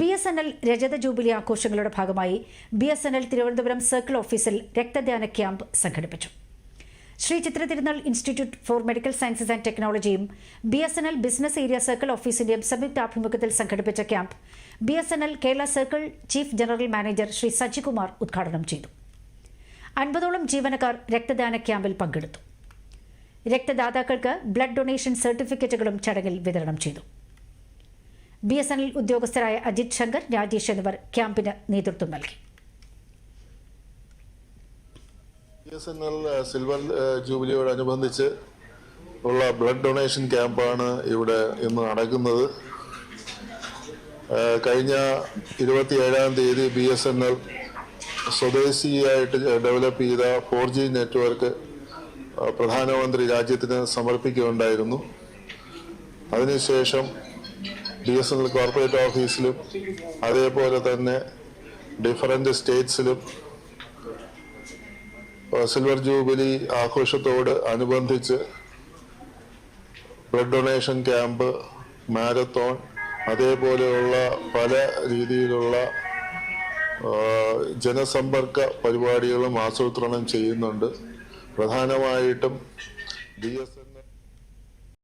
B S N L രജത jubilee ആഘോഷങ്ങളുടെ ഭാഗമായി B S N L Thiruvananthapuram circle ഓഫീസിൽ രക്തദാന ക്യാമ്പ് സംഘടിപ്പിച്ചു. Shri Chitra Thirunal institute for medical sciences and ടെക്നോളജിയും B S N L business area circle ഓഫീസിന്റെയും സംയുക്താഭിമുഖ്യത്തിൽ സംഘടിപ്പിച്ച camp B S N L Kerala circle chief general manager Shri Sajikumar ഉദ്ഘാടനം ചെയ്തു. അൻപതോളം ജീവനക്കാർ രക്തദാന ക്യാമ്പിൽ പങ്കെടുത്തു. രക്തദാതാക്കൾക്ക് ബ്ലഡ് ഡൊണേഷൻ സർട്ടിഫിക്കറ്റുകളും ചടങ്ങിൽ വിതരണം ചെയ്തു. ബി എസ് എൻ എൽ ഉദ്യോഗസ്ഥരായ അജിത് ശങ്കർ രാജേഷ് എന്നിവർ ക്യാമ്പിന് നേതൃത്വം നൽകി. B S N L silver ജൂബിലിയോടനുബന്ധിച്ച് ഉള്ള ബ്ലഡ് ഡൊണേഷൻ ക്യാമ്പാണ് ഇവിടെ ഇന്ന് നടക്കുന്നത്. കഴിഞ്ഞ ഇരുപത്തിയേഴാം തീയതി ബി എസ് എൻ എൽ സ്വദേശിയായിട്ട് ഡെവലപ്പ് ചെയ്ത ഫോർ ജി നെറ്റ്വർക്ക് പ്രധാനമന്ത്രി രാജ്യത്തിന് സമർപ്പിക്കുകയുണ്ടായിരുന്നു. അതിനുശേഷം B S N L corporate ഓഫീസിലും അതേപോലെ തന്നെ ഡിഫറന്റ് സ്റ്റേറ്റ്സിലും സിൽവർ ജൂബിലി ആഘോഷത്തോട് അനുബന്ധിച്ച് ബ്ലഡ് ഡൊണേഷൻ ക്യാമ്പ് മാരത്തോൺ അതേപോലെയുള്ള പല രീതിയിലുള്ള ജനസമ്പർക്ക പരിപാടികളും ആസൂത്രണം ചെയ്യുന്നുണ്ട്. പ്രധാനമായിട്ടും ബി എസ്